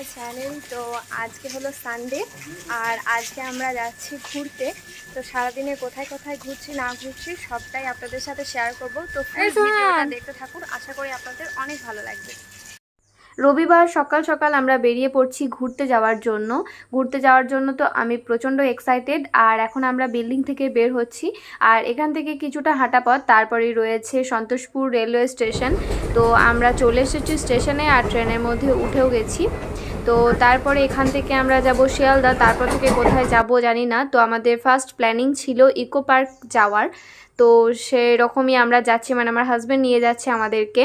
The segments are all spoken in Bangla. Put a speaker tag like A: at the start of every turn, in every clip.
A: মাই চ্যানেল তো আজকে হলো সানডে আর আজকে আমরা যাচ্ছি ঘুরতে। তো সারাদিনে কোথায় কোথায় ঘুরছি না ঘুরছি সবটাই আপনাদের সাথে শেয়ার করব। তো ভিডিওটা দেখতে থাকুন আশা করি আপনাদের অনেক ভালো লাগবে।
B: রবিবার সকাল সকাল আমরা বেরিয়ে পড়ছি ঘুরতে যাওয়ার জন্য। ঘুরতে যাওয়ার জন্য তো আমি প্রচণ্ড এক্সাইটেড আর এখন আমরা বিল্ডিং থেকে বের হচ্ছি। আর এখান থেকে কিছুটা হাঁটা পথ তারপরেই রয়েছে সন্তোষপুর রেলওয়ে স্টেশন তো আমরা চলে এসেছি স্টেশনে আর ট্রেনের মধ্যে উঠেও গেছি। তো তারপরে এখান থেকে আমরা যাব শিয়ালদা। তারপর থেকে কোথায় যাব জানি না। তো আমাদের ফার্স্ট প্ল্যানিং ছিল ইকো পার্ক যাওয়ার। তো সেরকমই আমরা যাচ্ছি মানে আমার হাজব্যান্ড নিয়ে যাচ্ছে আমাদেরকে।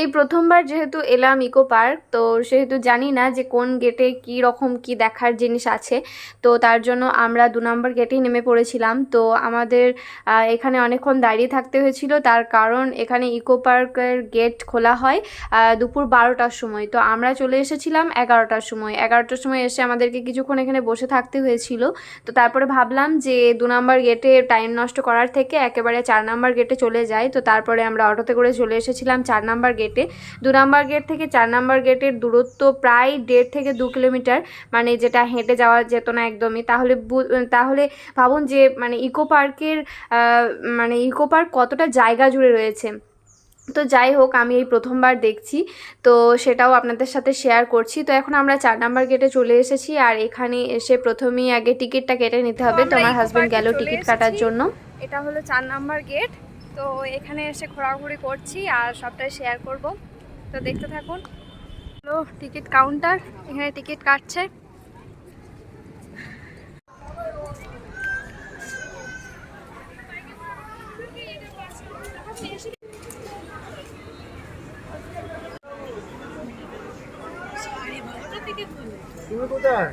B: এই প্রথমবার যেহেতু এলাম ইকো পার্ক, তো সেহেতু জানি না যে কোন গেটে কী রকম কি দেখার জিনিস আছে। তো তার জন্য আমরা দু নম্বর গেটেই নেমে পড়েছিলাম। তো আমাদের এখানে অনেকক্ষণ দাঁড়িয়ে থাকতে হয়েছিল। তার কারণ এখানে ইকো পার্কের গেট খোলা হয় দুপুর বারোটার সময়। তো আমরা চলে এসেছিলাম এগারোটার সময়। এগারোটার সময় এসে আমাদেরকে কিছুক্ষণ এখানে বসে থাকতে হয়েছিল। তো তারপরে ভাবলাম যে দু নম্বর গেটে টাইম নষ্ট করার থেকে একেবারে চার নম্বর গেটে চলে যাই। তো তারপরে আমরা অটোতে করে চলে এসেছিলাম চার নম্বর গেটে দু নম্বর গেট থেকে চার নম্বর গেটের দূরত্ব প্রায় দেড় থেকে দু কিলোমিটার মানে যেটা হেঁটে যাওয়া যেত না একদমই। তাহলে তাহলে ভাবুন যে মানে ইকো পার্কের মানে ইকো পার্ক কতটা জায়গা জুড়ে রয়েছে। তো যাই হোক আমি এই প্রথমবার দেখছি তো সেটাও আপনাদের সাথে শেয়ার করছি। তো এখন আমরা চার নাম্বার গেটে চলে এসেছি আর এখানে এসে প্রথমেই আগে টিকিটটা কেটে নিতে হবে। তো
A: আমরা
B: আমার হাজব্যান্ড গেল টিকিট কাটার জন্য।
A: এটা হলো চার নাম্বার গেট তো এখানে এসে ঘোরাঘুরি করছি আর সবটাই শেয়ার করব। তো দেখতে থাকুন। হলো টিকিট কাউন্টার এখানে টিকিট কাটছে।
C: তুমি কোথায়?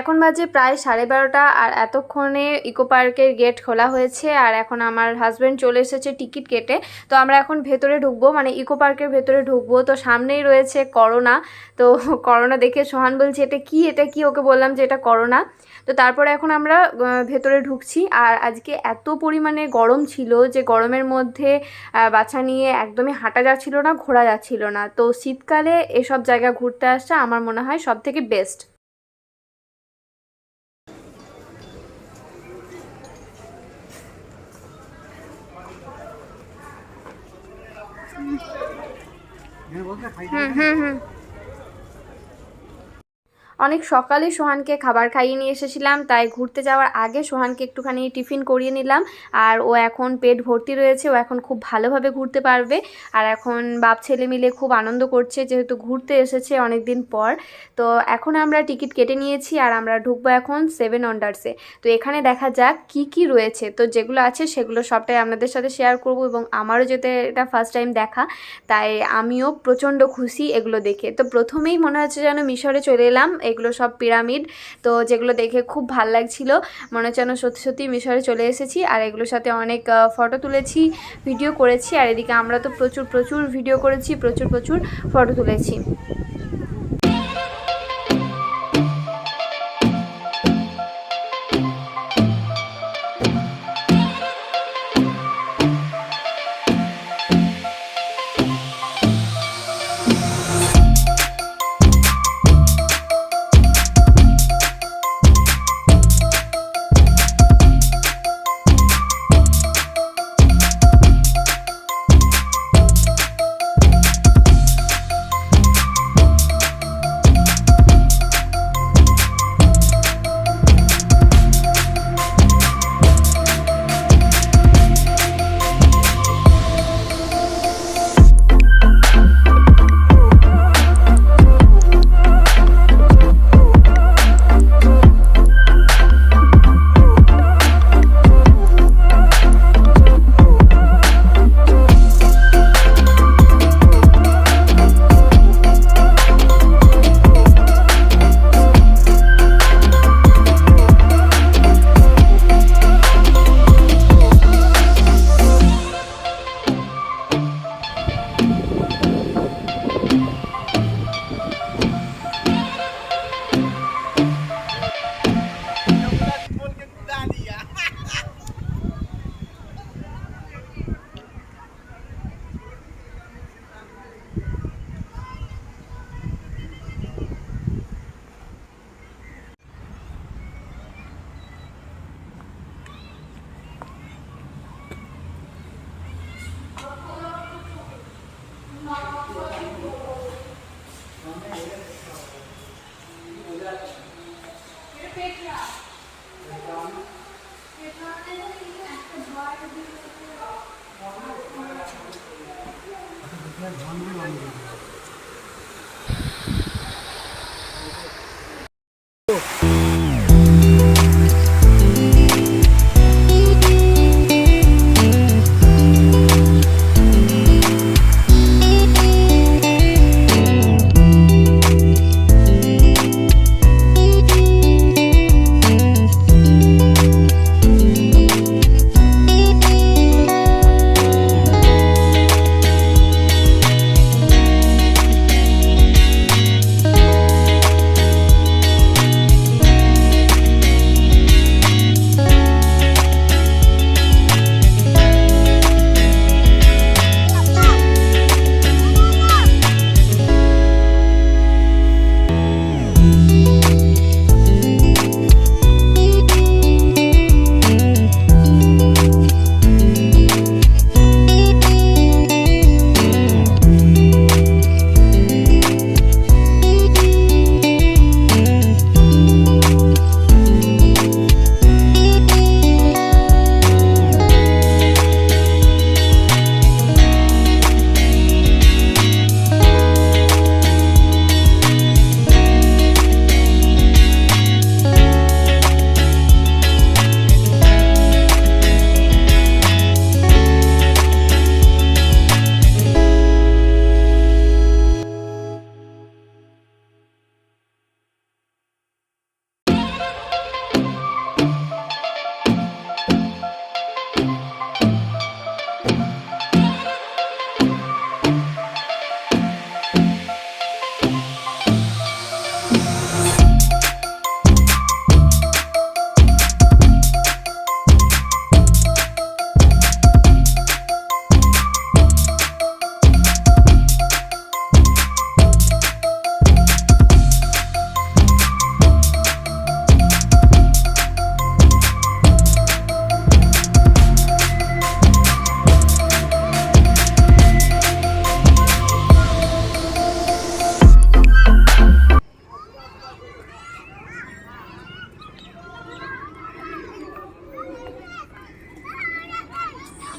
B: এখন বাজে প্রায় সাড়ে বারোটা আর এতক্ষণে ইকো পার্কের গেট খোলা হয়েছে আর এখন আমার হাজব্যান্ড চলে এসেছে টিকিট কেটে। তো আমরা এখন ভেতরে ঢুকবো মানে ইকো পার্কের ভেতরে ঢুকবো। তো সামনেই রয়েছে করোনা। তো করোনা দেখে সোহান বলছে, এটা কি? এটা কি? ওকে বললাম যে, এটা করোনা। তো তারপরে এখন আমরা ভেতরে ঢুকছি। আর আজকে এত পরিমাণে গরম ছিল যে, গরমের মধ্যে বাচ্চা নিয়ে একদমই হাঁটা যাচ্ছিল না, ঘোরা যাচ্ছিল না। তো শীতকালে এসব জায়গা ঘুরতে আসা আমার মনে হয় সব থেকে বেস্ট 哼哼。অনেক সকালে সোহানকে খাবার খাইয়ে নিয়ে এসেছিলাম, তাই ঘুরতে যাওয়ার আগে সোহানকে একটুখানি টিফিন করিয়ে নিলাম। আর ও এখন পেট ভর্তি রয়েছে, ও এখন খুব ভালোভাবে ঘুরতে পারবে। আর এখন বাপ ছেলে মিলে খুব আনন্দ করছে, যেহেতু ঘুরতে এসেছে অনেক দিন পর। তো এখন আমরা টিকিট কেটে নিয়েছি আর আমরা ঢুকবো এখন সেভেন ওয়ান্ডার্সে। তো এখানে দেখা যাক কি কি রয়েছে। তো যেগুলো আছে সেগুলো সবটাই আপনাদের সাথে শেয়ার করব এবং আমারও যেতে এটা ফার্স্ট টাইম দেখা, তাই আমিও প্রচণ্ড খুশি এগুলো দেখে। তো প্রথমেই মনে হচ্ছে যেন মিশরে চলে এলাম এগুলো সব পিরামিড। তো যেগুলো দেখে খুব ভালো লাগছিল। মনে হচ্ছে সত্যি সত্যি মিশরে চলে এসেছি। আর এগুলোর সাথে অনেক ফটো তুলেছি ভিডিও করেছি। আর এদিকে আমরা তো প্রচুর প্রচুর ভিডিও করেছি, প্রচুর প্রচুর ফটো তুলেছি।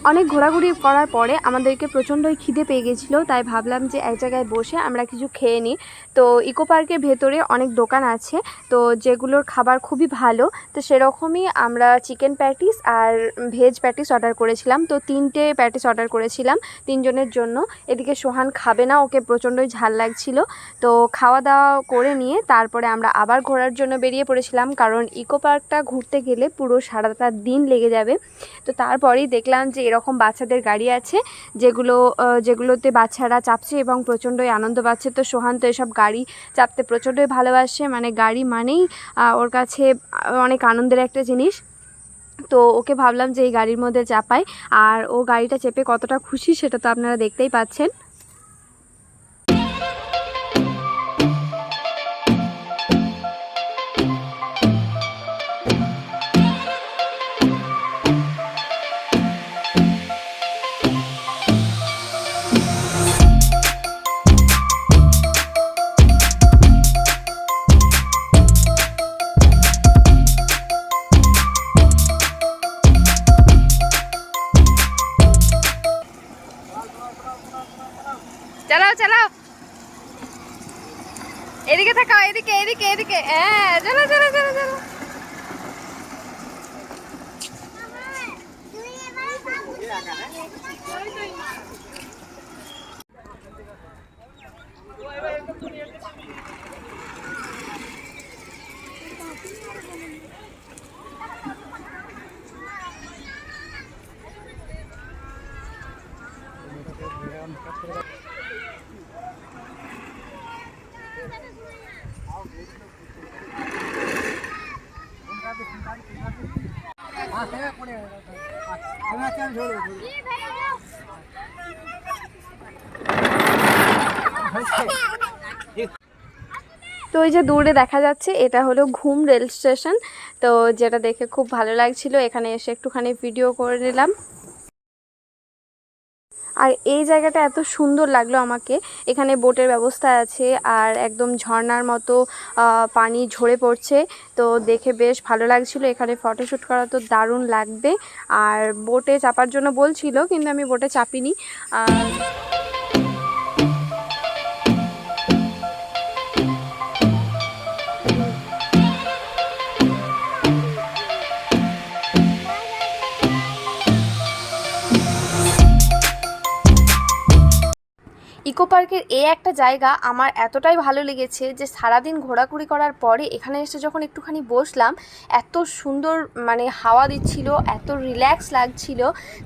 B: অনেক ঘোরাঘুরি করার পরে আমাদেরকে প্রচণ্ডই খিদে পেয়ে গেছিল, তাই ভাবলাম যে এক জায়গায় বসে আমরা কিছু খেয়ে নিই। তো ইকো পার্কের ভেতরে অনেক দোকান আছে, তো যেগুলোর খাবার খুবই ভালো, তো সেরকমই আমরা চিকেন প্যাটিস আর ভেজ প্যাটিস অর্ডার করেছিলাম। তো তিনটে প্যাটিস অর্ডার করেছিলাম তিনজনের জন্য। এদিকে সোহান খাবে না, ওকে প্রচণ্ডই ঝাল লাগছিল। তো খাওয়া দাওয়া করে নিয়ে তারপরে আমরা আবার ঘোরার জন্য বেরিয়ে পড়েছিলাম, কারণ ইকো পার্কটা ঘুরতে গেলে পুরো সারাটা দিন লেগে যাবে। তো তারপরেই দেখলাম যে এরকম বাচ্চাদের গাড়ি আছে, যেগুলো যেগুলোতে বাচ্চারা চাপছে এবং প্রচণ্ডই আনন্দ পাচ্ছে। তো সোহান, তো এসব গাড়ি চাপতে প্রচণ্ডই ভালোবাসে। মানে গাড়ি মানেই ওর কাছে অনেক আনন্দের একটা জিনিস। তো ওকে ভাবলাম যে এই গাড়ির মধ্যে চাপাই। আর ও গাড়িটা চেপে কতটা খুশি সেটা তো আপনারা দেখতেই পাচ্ছেন।
A: এদিকে থাকাও এদিকে এদিকে এদিকে হ্যাঁ চলো চলো চলো চলো
C: আমি
B: তো ওই যে দূরে দেখা যাচ্ছে, এটা হলো ঘুম রেল স্টেশন। তো যেটা দেখে খুব ভালো লাগছিল, এখানে এসে একটুখানি ভিডিও করে নিলাম। আর এই জায়গাটা এত সুন্দর লাগল আমাকে। এখানে বোটের ব্যবস্থা আছে, আর একদম ঝর্ণার মতো পানি ঝরে পড়ছে। তো দেখে বেশ ভালো লাগছিল, এখানে ফটোশ্যুট করা তো দারুণ লাগবে। আর বোটে চাপার জন্য বলছিল, কিন্তু আমি বোটে চাপিনি। আর ইকো পার্কের এই একটা জায়গা আমার এতটাই ভালো লেগেছে যে সারাদিন ঘোরাঘুরি করার পরে এখানে এসে যখন একটুখানি বসলাম, এত সুন্দর মানে হাওয়া দিচ্ছিল, এত রিল্যাক্স লাগছিল।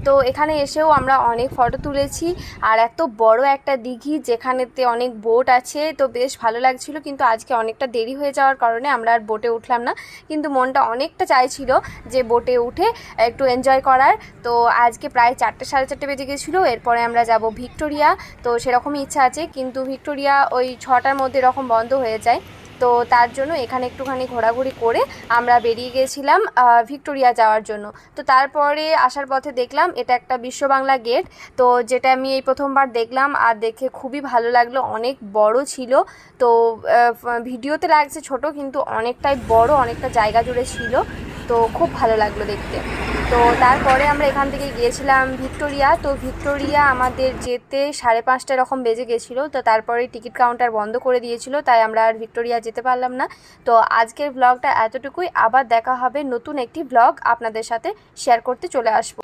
B: তো এখানে এসেও আমরা অনেক ফটো তুলেছি আর এত বড় একটা দিঘি যেখানেতে অনেক বোট আছে, তো বেশ ভালো লাগছিল। কিন্তু আজকে অনেকটা দেরি হয়ে যাওয়ার কারণে আমরা আর বোটে উঠলাম না। কিন্তু মনটা অনেকটা চাইছিল যে বোটে উঠে একটু এনজয় করার। তো আজকে প্রায় চারটে সাড়ে চারটে বেজে গেছিল, এরপরে আমরা যাব ভিক্টোরিয়া। তো সেরকমই ইচ্ছা আছে কিন্তু ভিক্টোরিয়া ওই ছটার মধ্যে এরকম বন্ধ হয়ে যায়। তো তার জন্য এখানে একটুখানি ঘোরাঘুরি করে আমরা বেরিয়ে গিয়েছিলাম আহ, ভিক্টোরিয়া যাওয়ার জন্য। তো তারপরে আসার পথে দেখলাম এটা একটা বিশ্ব বাংলা গেট। তো যেটা আমি এই প্রথমবার দেখলাম আর দেখে খুবই ভালো লাগল অনেক বড় ছিল। তো ভিডিওতে লাগছে ছোট কিন্তু অনেকটাই বড় অনেকটা জায়গা জুড়ে ছিল। তো খুব ভালো লাগল দেখতে। তো তারপরে আমরা এখান থেকে গিয়েছিলাম ভিক্টোরিয়া। তো ভিক্টোরিয়া আমাদের যেতে সাড়ে পাঁচটা এরকম বেজে গেছিল। তো তারপরে টিকিট কাউন্টার বন্ধ করে দিয়েছিল, তাই আমরা আর ভিক্টোরিয়া যেতে পারলাম না। তো আজকের ব্লগটা এতটুকুই। আবার দেখা হবে নতুন একটি ব্লগ আপনাদের সাথে শেয়ার করতে চলে আসব।